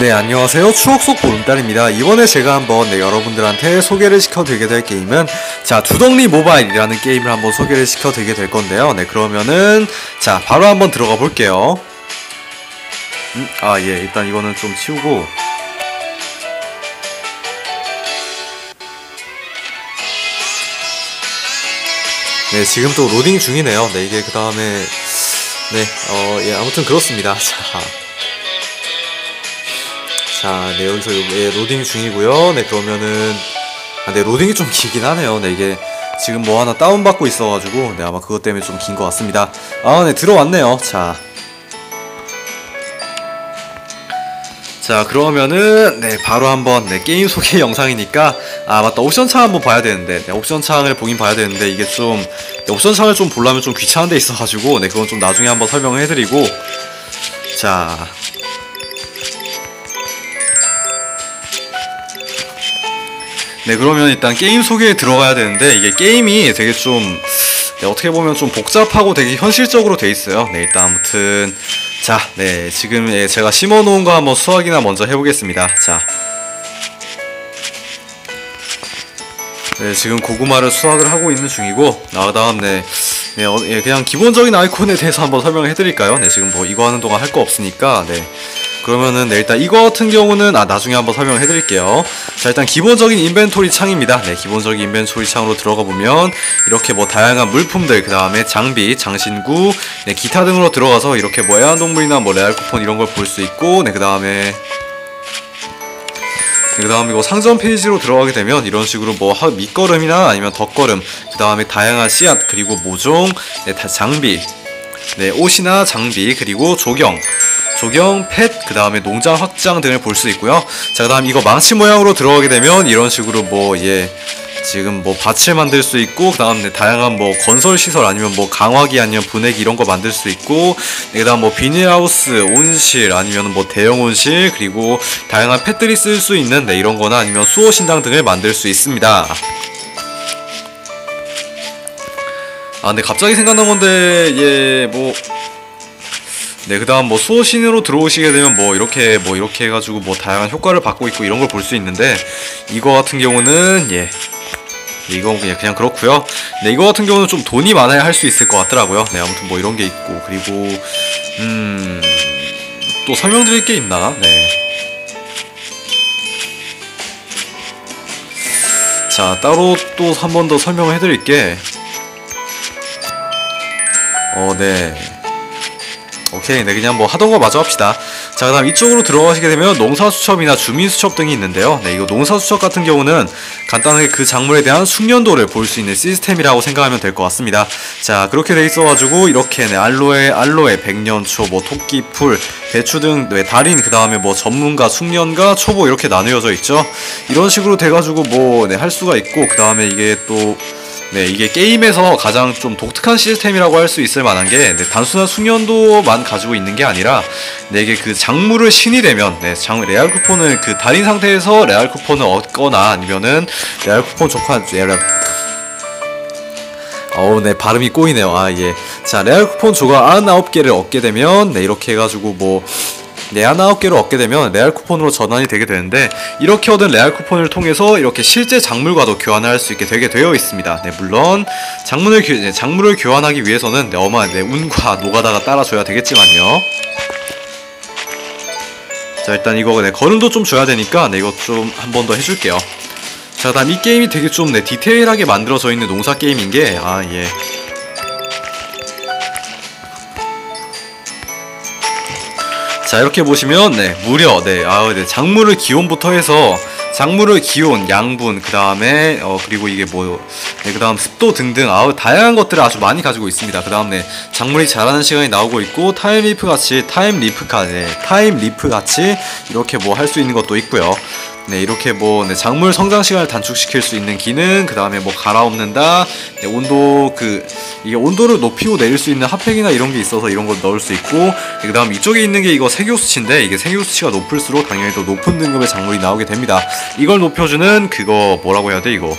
네 안녕하세요. 추억 속 보름달입니다. 이번에 제가 한번 네, 여러분들한테 소개를 시켜드리게 될 게임은 자 두덩리 모바일이라는 게임을 한번 소개를 시켜드리게 될 건데요. 네 그러면은 자 바로 한번 들어가 볼게요. 음, 아예 일단 이거는 좀 치우고. 네 지금 또 로딩 중이네요. 네 이게 그 다음에 네어예 아무튼 그렇습니다. 자 자, 네, 여기서 요, 예, 로딩 중이고요. 네, 그러면은 아, 네, 로딩이 좀 길긴 하네요. 네, 이게 지금 뭐 하나 다운받고 있어가지고 네, 아마 그것 때문에 좀 긴 것 같습니다. 아, 네, 들어왔네요. 자. 자 그러면은 네 바로 한번 네 게임 소개 영상이니까 아 맞다 옵션 창 한번 봐야 되는데 네, 옵션 창을 보긴 봐야 되는데 이게 좀 네, 옵션 창을 좀 보려면 좀 귀찮은 데 있어가지고 네 그건 좀 나중에 한번 설명을 해드리고 자 네 그러면 일단 게임 소개에 들어가야 되는데 이게 게임이 되게 좀 네, 어떻게 보면 좀 복잡하고 되게 현실적으로 돼 있어요 네 일단 아무튼 자 네 지금 예, 제가 심어놓은 거 한번 수확이나 먼저 해보겠습니다 자 네, 지금 고구마를 수확을 하고 있는 중이고, 아, 그 다음, 네, 네 어, 예, 그냥 기본적인 아이콘에 대해서 한번 설명을 해드릴까요? 네, 지금 뭐 이거 하는 동안 할 거 없으니까, 네. 그러면은 네, 일단 이거 같은 경우는 아 나중에 한번 설명해 드릴게요. 자 일단 기본적인 인벤토리 창입니다. 네 기본적인 인벤토리 창으로 들어가 보면 이렇게 뭐 다양한 물품들 그 다음에 장비 장신구 네 기타 등으로 들어가서 이렇게 뭐 애완동물이나 뭐 레알 쿠폰 이런 걸 볼 수 있고 네그 다음에 네, 그 다음 이거 상점 페이지로 들어가게 되면 이런 식으로 뭐 밑거름이나 아니면 덧거름 그 다음에 다양한 씨앗 그리고 모종 네, 다 장비 네 옷이나 장비 그리고 조경 조경, 펫, 그 다음에 농장 확장 등을 볼 수 있고요. 자, 그 다음 이거 망치 모양으로 들어가게 되면 이런 식으로 뭐, 예, 지금 뭐 밭을 만들 수 있고, 그 다음에 다양한 뭐 건설 시설 아니면 뭐 강화기 아니면 분해기 이런 거 만들 수 있고, 그 다음 뭐 비닐하우스, 온실 아니면 뭐 대형 온실, 그리고 다양한 펫들이 쓸 수 있는 네, 이런 거나 아니면 수호 신당 등을 만들 수 있습니다. 아, 근데 갑자기 생각난 건데, 예, 뭐, 네, 그 다음 뭐 수호신으로 들어오시게 되면 뭐 이렇게 뭐 이렇게 해가지고 뭐 다양한 효과를 받고 있고 이런 걸 볼 수 있는데 이거 같은 경우는 예. 이거 그냥 그냥 그렇고요. 네, 이거 같은 경우는 좀 돈이 많아야 할 수 있을 것 같더라고요. 네, 아무튼 뭐 이런 게 있고 그리고 음. 또 설명드릴 게 있나? 네. 자, 따로 또 한 번 더 설명을 해드릴 게 어, 네. 오케이 네 그냥 뭐 하던 거 마저 합시다. 자 그 다음 이쪽으로 들어가시게 되면 농사수첩이나 주민수첩 등이 있는데요. 네 이거 농사수첩 같은 경우는 간단하게 그 작물에 대한 숙련도를 볼 수 있는 시스템이라고 생각하면 될 것 같습니다. 자 그렇게 돼 있어가지고 이렇게 네 알로에 알로에 백년초 뭐 토끼풀 배추 등 네, 달인 그 다음에 뭐 전문가 숙련가 초보 이렇게 나누어져 있죠. 이런 식으로 돼가지고 뭐네할 수가 있고 그 다음에 이게 또 네, 이게 게임에서 가장 좀 독특한 시스템이라고 할 수 있을 만한 게 네, 단순한 숙련도만 가지고 있는 게 아니라 네, 이게 그 작물을 신이 되면 네, 장 레알 쿠폰을 그 달인 상태에서 레알 쿠폰을 얻거나 아니면은 레알 쿠폰 조건 레알 어우 네 발음이 꼬이네요. 아 예. 자 레알 쿠폰 조각 99개를 얻게 되면 네 이렇게 해가지고 뭐 레알 9개를 얻게 되면 레알 쿠폰으로 전환이 되게 되는데 이렇게 얻은 레알 쿠폰을 통해서 이렇게 실제 작물과도 교환을 할 수 있게 되게 되어 있습니다. 네, 물론 작물을 교, 작물을 교환하기 위해서는 네, 어마한 네, 운과 노가다가 따라줘야 되겠지만요. 자 일단 이거 네, 걸음도 좀 줘야 되니까 네, 이거 좀 한 번 더 해줄게요. 자 다음 이 게임이 되게 좀 네, 디테일하게 만들어져 있는 농사 게임인 게아 예. 자 이렇게 보시면 네 무려 네, 아, 네 작물을 기온부터 해서 작물의 기온, 양분, 그 다음에 어 그리고 이게 뭐, 네, 그 다음 습도 등등 아우 다양한 것들을 아주 많이 가지고 있습니다. 그 다음 네 작물이 자라는 시간이 나오고 있고 타임 리프 같이 타임 리프까 네 타임 리프 같이 이렇게 뭐 할 수 있는 것도 있고요. 네 이렇게 뭐 네, 작물 성장 시간을 단축시킬 수 있는 기능 그 다음에 뭐 갈아엎는다. 네, 온도 그 이게 온도를 높이고 내릴 수 있는 핫팩이나 이런 게 있어서 이런 걸 넣을 수 있고 네, 그 다음 이쪽에 있는 게 이거 세교 수치인데 이게 세교 수치가 높을수록 당연히 더 높은 등급의 작물이 나오게 됩니다. 이걸 높여주는 그거 뭐라고 해야 돼 이거?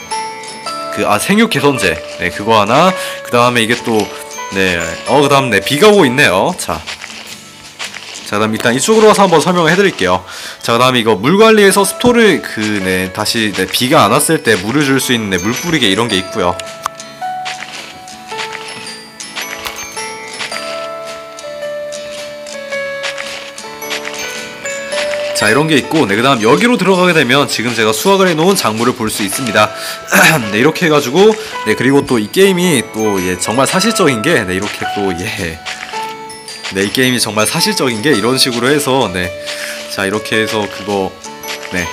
그 아 생육 개선제. 네 그거 하나. 그 다음에 이게 또 네어 그 다음 네 비가 오고 있네요. 자 자 그다음 일단 이쪽으로 와서 한번 설명을 해드릴게요. 자 그다음 이거 물 관리에서 스토를 그 네 다시 네, 비가 안 왔을 때 물을 줄 수 있는 네, 물 뿌리개 이런 게 있고요. 자 이런 게 있고 네 그 다음 여기로 들어가게 되면 지금 제가 수확을 해놓은 작물을 볼 수 있습니다. 네 이렇게 해가지고 네 그리고 또 이 게임이 또 예, 정말 사실적인 게 네 이렇게 또 예. 네, 이 게임이 정말 사실적인 게 이런 식으로 해서 네. 자, 이렇게 해서 그거 네.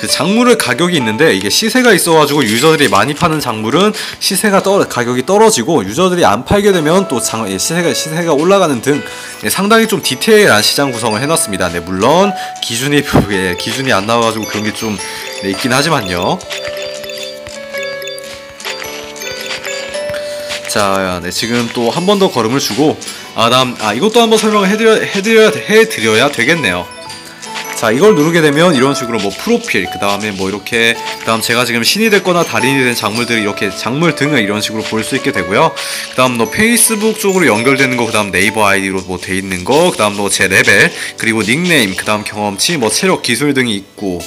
그 작물의 가격이 있는데 이게 시세가 있어가지고 유저들이 많이 파는 작물은 시세가 떨 가격이 떨어지고 유저들이 안 팔게 되면 또 장, 예, 시세가 시세가 올라가는 등 네, 상당히 좀 디테일한 시장 구성을 해놨습니다. 네 물론 기준이 예, 기준이 안 나와가지고 그런 게좀 네, 있긴 하지만요. 자, 네, 지금 또 한 번 더 걸음을 주고 아, 다음 아 이것도 한번 설명을 해드려 해드려 해드려야 되겠네요. 자 이걸 누르게 되면 이런 식으로 뭐 프로필 그 다음에 뭐 이렇게 그 다음 제가 지금 신이 됐거나 달인이 된 작물들이 이렇게 작물 등을 이런 식으로 볼 수 있게 되고요. 그 다음 뭐 페이스북 쪽으로 연결되는 거 그 다음 네이버 아이디로 뭐 돼 있는 거 그 다음 뭐 제 레벨 그리고 닉네임 그 다음 경험치 뭐 체력 기술 등이 있고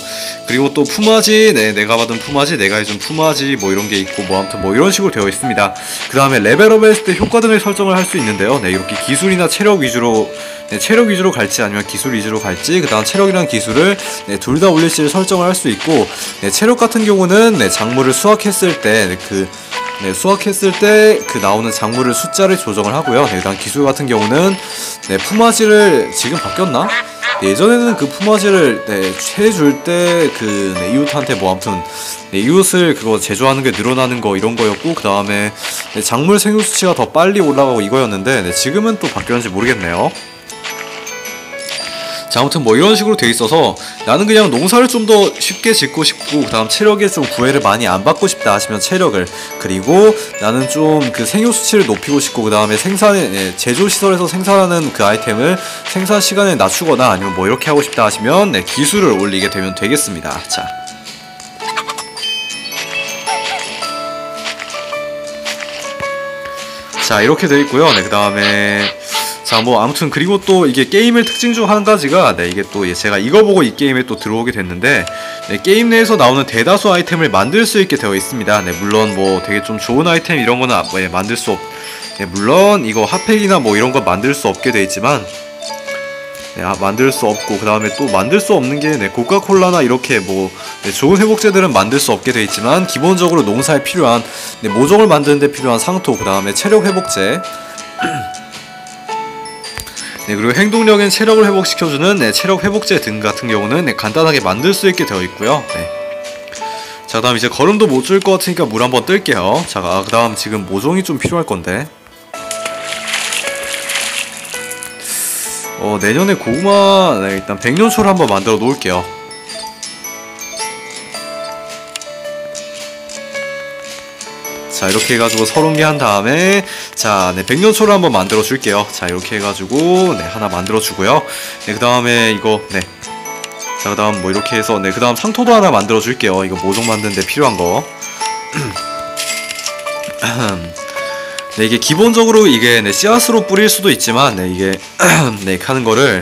그리고 또 품앗이 네 내가 받은 품앗이 내가 해준 품앗이 뭐 이런 게 있고 뭐 아무튼 뭐 이런 식으로 되어 있습니다. 그 다음에 레벨업 했을 때 효과 등을 설정을 할 수 있는데요. 네 이렇게 기술이나 체력 위주로 네, 체력 위주로 갈지 아니면 기술 위주로 갈지 그 다음 체력이랑 기술을 네, 둘 다 올릴지를 설정을 할 수 있고 네, 체력 같은 경우는 네, 작물을 수확했을 때그 네, 수확했을 때 그 나오는 작물을 숫자를 조정을 하고요. 네, 그다음 기술 같은 경우는 네, 품앗이를 지금 바뀌었나? 예전에는 그 품앗이를 네, 해줄 때그 네, 이웃한테 뭐 아무튼 네, 이웃을 그거 제조하는 게 늘어나는 거 이런 거였고 그 다음에 네, 작물 생육 수치가 더 빨리 올라가고 이거였는데 네, 지금은 또 바뀌었는지 모르겠네요. 자 아무튼 뭐 이런 식으로 돼 있어서 나는 그냥 농사를 좀 더 쉽게 짓고 싶고 그 다음 체력에 좀 구애를 많이 안 받고 싶다 하시면 체력을. 그리고 나는 좀 그 생육 수치를 높이고 싶고 그 다음에 생산에 예, 제조 시설에서 생산하는 그 아이템을 생산 시간을 낮추거나 아니면 뭐 이렇게 하고 싶다 하시면 네, 기술을 올리게 되면 되겠습니다. 자. 자 이렇게 되어 있고요. 네 그 다음에 자, 뭐 아무튼 그리고 또 이게 게임의 특징 중 한 가지가 네, 이게 또 제가 이거 보고 이 게임에 또 들어오게 됐는데 네, 게임 내에서 나오는 대다수 아이템을 만들 수 있게 되어 있습니다. 네, 물론 뭐 되게 좀 좋은 아이템 이런 거는 뭐, 예, 만들 수 없. 네, 물론 이거 핫팩이나 뭐 이런 거 만들 수 없게 돼 있지만 네, 아, 만들 수 없고 그 다음에 또 만들 수 없는 게 네, 코카콜라나 이렇게 뭐 네, 좋은 회복제들은 만들 수 없게 돼 있지만 기본적으로 농사에 필요한 네, 모종을 만드는 데 필요한 상토 그 다음에 체력 회복제 네, 그리고 행동력엔 체력을 회복시켜주는 네, 체력 회복제 등 같은 경우는 네, 간단하게 만들 수 있게 되어 있고요. 네. 자, 다음 이제 걸음도 못 줄 것 같으니까 물 한번 뜰게요. 자, 아, 그 다음 지금 모종이 좀 필요할 건데. 어, 내년에 고구마, 네, 일단 백년초를 한번 만들어 놓을게요. 자 이렇게 해가지고 서른 개 한 다음에 자 네, 백년초를 한번 만들어 줄게요 자 이렇게 해가지고 네 하나 만들어 주고요 네 그 다음에 이거 네 자, 그 다음 뭐 이렇게 해서, 네, 그 다음 상토도 하나 만들어 줄게요. 이거 모종 만드는데 필요한 거. 네, 이게 기본적으로 이게, 네, 씨앗으로 뿌릴 수도 있지만, 네, 이게, 네, 하는 거를,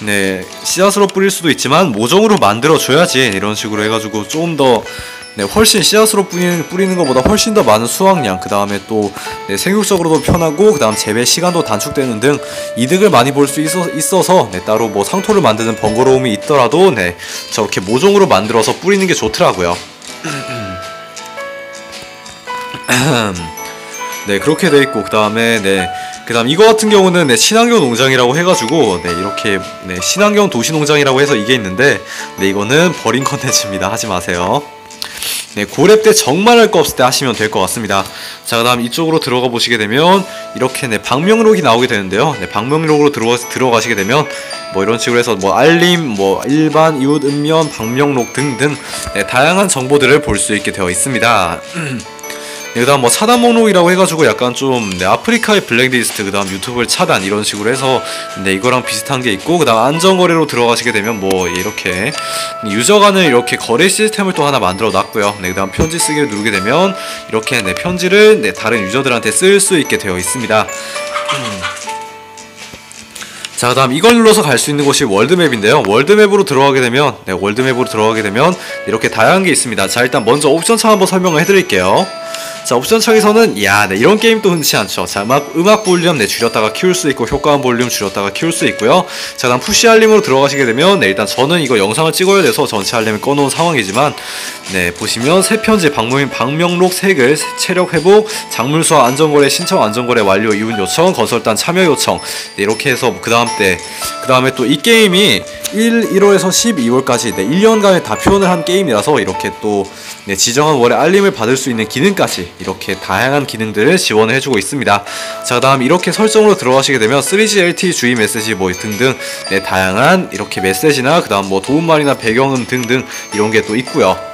네, 씨앗으로 뿌릴 수도 있지만, 모종으로 만들어 줘야지, 이런 식으로 해가지고, 좀 더, 네, 훨씬 씨앗으로 뿌리는, 뿌리는 것보다 훨씬 더 많은 수확량, 그 다음에 또 네, 생육적으로도 편하고, 그 다음 재배 시간도 단축되는 등 이득을 많이 볼수 있어, 있어 서 네, 따로 뭐 상토를 만드는 번거로움이 있더라도 네, 저렇게 모종으로 만들어서 뿌리는 게 좋더라고요. 네, 그렇게 돼 있고, 그 다음에 네. 그 다음 이거 같은 경우는 네, 친환경 농장이라고 해가지고 네, 이렇게 네, 친환경 도시 농장이라고 해서 이게 있는데 네, 이거는 버린 컨텐츠입니다. 하지 마세요. 네, 고렙 때 정말 할 거 없을 때 하시면 될 것 같습니다. 자, 그 다음 이쪽으로 들어가 보시게 되면 이렇게 네, 방명록이 나오게 되는데요. 네, 방명록으로 들어가, 들어가시게 되면 뭐 이런 식으로 해서 뭐 알림, 뭐 일반, 이웃, 읍면, 방명록 등등 네, 다양한 정보들을 볼 수 있게 되어 있습니다. 그 다음 뭐 차단 목록이라고 해가지고 약간 좀 네, 아프리카의 블랙리스트 그 다음 유튜브를 차단 이런 식으로 해서 네, 이거랑 비슷한 게 있고 그 다음 안전거래로 들어가시게 되면 뭐 이렇게 유저 간을 이렇게 거래 시스템을 또 하나 만들어 놨고요 네, 그 다음 편지 쓰기를 누르게 되면 이렇게 네, 편지를 네, 다른 유저들한테 쓸 수 있게 되어 있습니다 자, 그 다음 이걸 눌러서 갈 수 있는 곳이 월드맵인데요. 월드맵으로 들어가게 되면 네, 월드맵으로 들어가게 되면 이렇게 다양한 게 있습니다. 자, 일단 먼저 옵션 창 한번 설명을 해드릴게요. 자 옵션 창에서는 야 네, 이런 게임 또 흔치 않죠. 자 음악, 음악 볼륨 네, 줄였다가 키울 수 있고 효과음 볼륨 줄였다가 키울 수 있고요. 자 다음 푸시 알림으로 들어가시게 되면 네, 일단 저는 이거 영상을 찍어야 돼서 전체 알림을 꺼놓은 상황이지만 네 보시면 새 편지 방문, 방명록 색을 체력 회복 작물수와 안전거래 신청 안전거래 완료 이웃 요청 건설단 참여 요청. 네, 이렇게 해서 그 다음 때 그 다음에 또 이 게임이 1, 1월에서 12월까지 네, 1년간에 다 표현을 한 게임이라서 이렇게 또 네, 지정한 월에 알림을 받을 수 있는 기능까지 이렇게 다양한 기능들을 지원을 해주고 있습니다. 자, 다음 이렇게 설정으로 들어가시게 되면 3G LTE 주의 메시지 뭐 등등 네, 다양한 이렇게 메시지나 그 다음 뭐 도움말이나 배경음 등등 이런 게 또 있고요.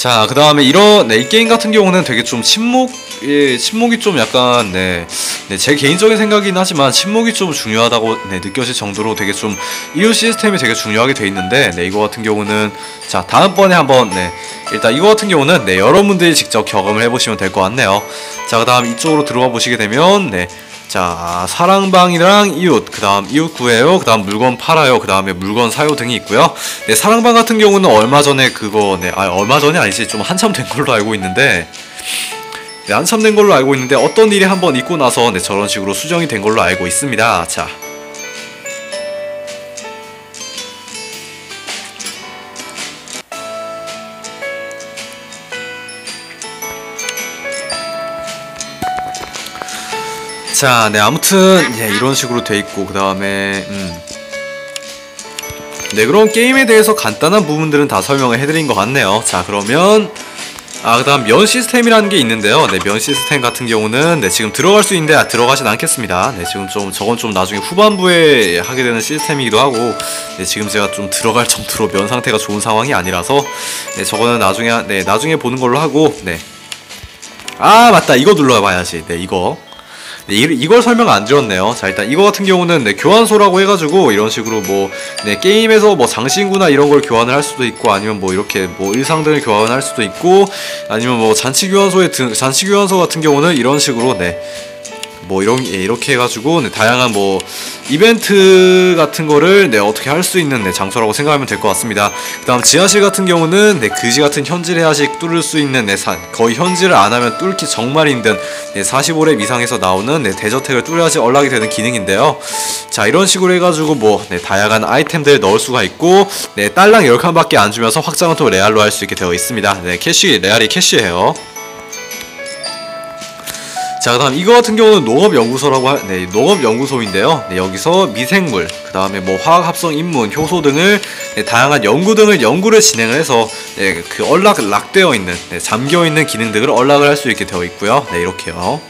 자, 그 다음에 이런, 네, 이 게임 같은 경우는 되게 좀 침묵, 예, 침묵이 좀 약간, 네, 네, 제 개인적인 생각이긴 하지만 침묵이 좀 중요하다고, 네, 느껴질 정도로 되게 좀 이웃 시스템이 되게 중요하게 돼 있는데, 네, 이거 같은 경우는, 자, 다음번에 한번, 네, 일단 이거 같은 경우는, 네, 여러분들이 직접 경험을 해보시면 될 것 같네요. 자, 그 다음 이쪽으로 들어가 보시게 되면, 네, 자 사랑방이랑 이웃 그 다음 이웃 구해요 그 다음 물건 팔아요 그 다음에 물건 사요 등이 있고요. 네 사랑방 같은 경우는 얼마 전에 그거 네 아 얼마 전이 아니지 좀 한참 된 걸로 알고 있는데 네 한참 된 걸로 알고 있는데 어떤 일이 한번 있고 나서 네 저런 식으로 수정이 된 걸로 알고 있습니다. 자 자, 네 아무튼 예, 이런 식으로 돼 있고 그 다음에 음. 네 그럼 게임에 대해서 간단한 부분들은 다 설명을 해드린 것 같네요. 자 그러면 아 그다음 면 시스템이라는 게 있는데요. 네 면 시스템 같은 경우는 네 지금 들어갈 수 있는데 아, 들어가진 않겠습니다. 네 지금 좀 저건 좀 나중에 후반부에 하게 되는 시스템이기도 하고 네 지금 제가 좀 들어갈 정도로 면 상태가 좋은 상황이 아니라서 네 저거는 나중에 네 나중에 보는 걸로 하고 네. 아 맞다 이거 눌러봐야지 네 이거 네, 이, 걸 설명 안 드렸네요. 자, 일단 이거 같은 경우는 네, 교환소라고 해가지고 이런 식으로 뭐 네, 게임에서 뭐 장신구나 이런 걸 교환을 할 수도 있고 아니면 뭐 이렇게 뭐 의상들을 교환할 수도 있고 아니면 뭐 잔치 교환소에 드, 잔치 교환소 같은 경우는 이런 식으로 네. 뭐 이런 예, 이렇게 해가지고 네, 다양한 뭐 이벤트 같은 거를 네, 어떻게 할 수 있는 네, 장소라고 생각하면 될 것 같습니다. 그다음 지하실 같은 경우는 네, 그지 같은 현질해야식 뚫을 수 있는 네, 사, 거의 현질을 안 하면 뚫기 정말 힘든 네, 45렙 이상에서 나오는 네, 대저택을 뚫어야지 연락이 되는 기능인데요. 자 이런 식으로 해가지고 뭐 네, 다양한 아이템들을 넣을 수가 있고 네, 딸랑 10칸밖에 안 주면서 확장은 또 레알로 할 수 있게 되어 있습니다. 네, 캐시 레알이 캐시예요. 자, 그 다음 이거 같은 경우는 농업연구소라고 하, 네, 농업연구소인데요. 네, 여기서 미생물, 그 다음에 뭐 화학 합성 인문, 효소 등을 네, 다양한 연구 등을 연구를 진행을 해서 네, 그 얼락 락되어 있는 네, 잠겨 있는 기능 등을 얼락을 할 수 있게 되어 있고요. 네, 이렇게요.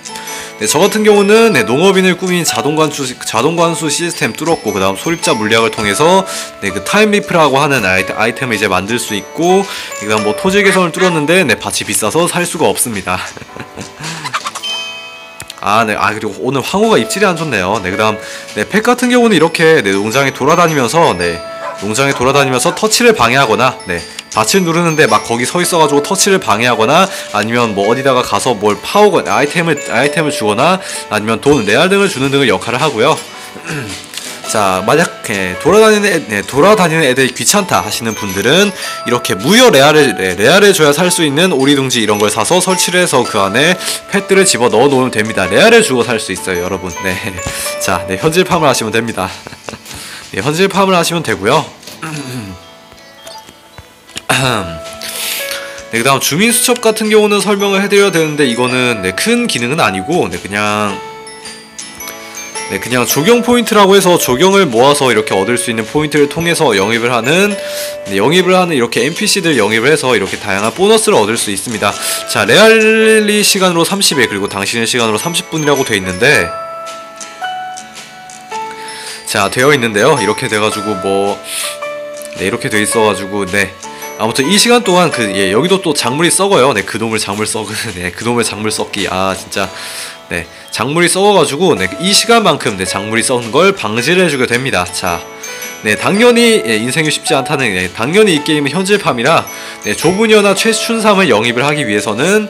네, 저 같은 경우는 네, 농업인을 꾸민 자동관수, 자동관수 시스템 뚫었고 그 다음 소립자 물리학을 통해서 네, 그 타임리프라고 하는 아이 템, 을 이제 만들 수 있고 그 다음 뭐 토지 개선을 뚫었는데 네, 밭이 비싸서 살 수가 없습니다. 아, 네. 아, 그리고 오늘 황호가 입질이 안 좋네요. 네, 그 다음, 네, 팩 같은 경우는 이렇게, 네, 농장에 돌아다니면서, 네, 농장에 돌아다니면서 터치를 방해하거나, 네, 밭을 누르는데 막 거기 서 있어가지고 터치를 방해하거나 아니면 뭐 어디다가 가서 뭘 파오거나 아이템을 아이템을 주거나 아니면 돈 레알 등을 주는 등의 역할을 하고요. 자 만약 예, 돌아다니는 애, 네, 돌아다니는 애들이 귀찮다 하시는 분들은 이렇게 무효 레알을 네, 레알을 줘야 살 수 있는 오리둥지 이런 걸 사서 설치를 해서 그 안에 펫들을 집어 넣어 놓으면 됩니다. 레알을 주고 살 수 있어요, 여러분. 네, 자, 네, 현질팜을 하시면 됩니다. 네, 현질팜을 하시면 되고요. 네, 그 다음 주민 수첩 같은 경우는 설명을 해드려야 되는데 이거는 네, 큰 기능은 아니고 네, 그냥 네, 그냥 적용 포인트라고 해서 적용을 모아서 이렇게 얻을 수 있는 포인트를 통해서 영입을 하는 네, 영입을 하는 이렇게 NPC들 영입을 해서 이렇게 다양한 보너스를 얻을 수 있습니다. 자, 레알리 시간으로 30일 그리고 당신의 시간으로 30분이라고 돼 있는데 자, 되어 있는데요. 이렇게 돼 가지고 뭐 네, 이렇게 돼 있어 가지고 네. 아무튼 이 시간 동안 그 예, 여기도 또 작물이 썩어요. 네, 그놈을 작물 썩은 네, 그놈의 작물 썩기. 아, 진짜 네, 작물이 썩어가지고 네, 이 시간만큼 네, 작물이 썩은 걸 방지를 해주게 됩니다. 자, 네, 당연히 예, 인생이 쉽지 않다는 예, 당연히 이 게임은 현질팜이라 네, 좁은여나 최춘삼을 영입을 하기 위해서는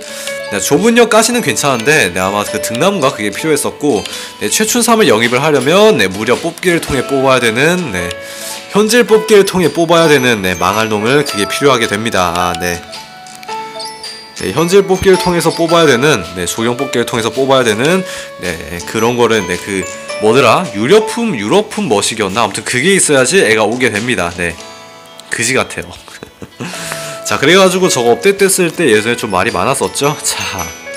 네, 좁은여까지는 괜찮은데 네, 아마 그 등나무가 그게 필요했었고 네, 최춘삼을 영입을 하려면 네, 무려 뽑기를 통해 뽑아야 되는 네, 현질 뽑기를 통해 뽑아야 되는 네, 망할 놈을 그게 필요하게 됩니다. 아, 네. 네, 현질 뽑기를 통해서 뽑아야 되는 네, 조경 뽑기를 통해서 뽑아야 되는 네, 그런 거를 네, 그 뭐더라 유료품 유로품 머시기였나 아무튼 그게 있어야지 애가 오게 됩니다. 네, 그지 같아요. 자 그래가지고 저거 업데이트 했을 때 예전에 좀 말이 많았었죠. 자.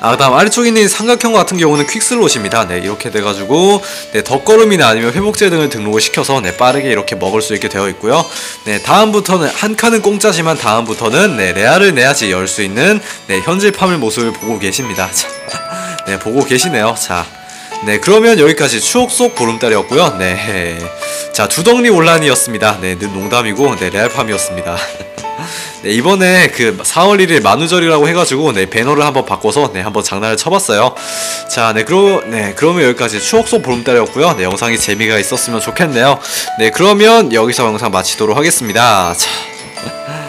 아 그 다음 아래쪽에 있는 삼각형 같은 경우는 퀵슬롯입니다. 네 이렇게 돼가지고 네 덧걸음이나 아니면 회복제 등을 등록을 시켜서 네 빠르게 이렇게 먹을 수 있게 되어 있고요. 네 다음부터는 한 칸은 공짜지만 다음부터는 네 레알을 내야지 열 수 있는 네 현질팜의 모습을 보고 계십니다. 자, 네 보고 계시네요. 자. 네 그러면 여기까지 추억 속 보름달이었고요 네. 자 두덩리 온란이었습니다 네늘 농담이고 네 레알팜이었습니다 네 이번에 그 4월 1일 만우절이라고 해가지고 네 배너를 한번 바꿔서 네 한번 장난을 쳐봤어요. 자 네 그러 네 그러면 여기까지 추억 속 보름달이었고요. 네 영상이 재미가 있었으면 좋겠네요. 네 그러면 여기서 영상 마치도록 하겠습니다. 자